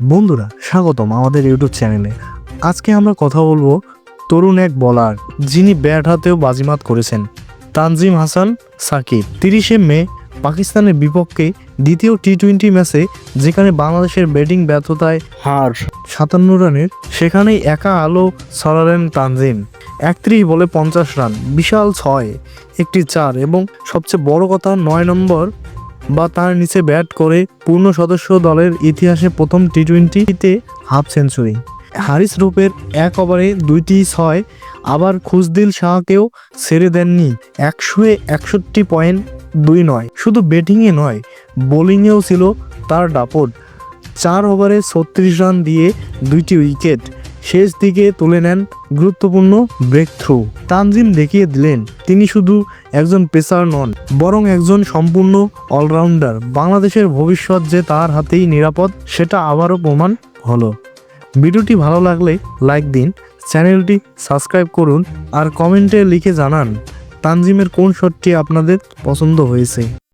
বন্ধুরা, স্বাগতম আমাদের ইউটিউব চ্যানেলে আজকে আমরা কথা বলব তরুণ এক বলার, যিনি ব্যাট হাতেও বাজিমাত করেছেন। তানজিম হাসান সাকিব, তিরিশে মে, পাকিস্তানের বিপক্ষে দ্বিতীয় টি টোয়েন্টি ম্যাচে যেখানে বাংলাদেশের ব্যাটিং ব্যর্থতায় হার সাতান্ন রানের, সেখানেই একা আলো ছড়ালেন তানজিম। একত্রিশ বলে পঞ্চাশ রান, বিশাল ছয়, একটি চার এবং সবচেয়ে বড় কথা নয় নম্বর বা তার নিচে ব্যাট করে পূর্ণ সদস্য দলের ইতিহাসে প্রথম টি টোয়েন্টিতে হাফ সেঞ্চুরি। হারিস রূপের এক ওভারে দুইটি ছয়, আবার খুজদিল শাহকেও ছেড়ে দেননি। একশো একষট্টি পয়েন্ট দুই নয়। শুধু ব্যাটিংয়ে নয়, বোলিংয়েও ছিল তার দাপট। চার ওভারে ছত্রিশ রান দিয়ে দুইটি উইকেট। শেষ দিকে তুলে নেন গুরুত্বপূর্ণ ব্রেক থ্রু তানজিম দেখিয়ে দিলেন, তিনি শুধু একজন পেসার নন, বরং একজন সম্পূর্ণ অলরাউন্ডার বাংলাদেশের ভবিষ্যৎ যে তার হাতেই নিরাপদ, সেটা আবারও প্রমাণ হলো। ভিডিওটি ভালো লাগলে লাইক দিন, চ্যানেলটি সাবস্ক্রাইব করুন, আর কমেন্টে লিখে জানান, তানজিমের কোন শটটি আপনাদের পছন্দ হয়েছে।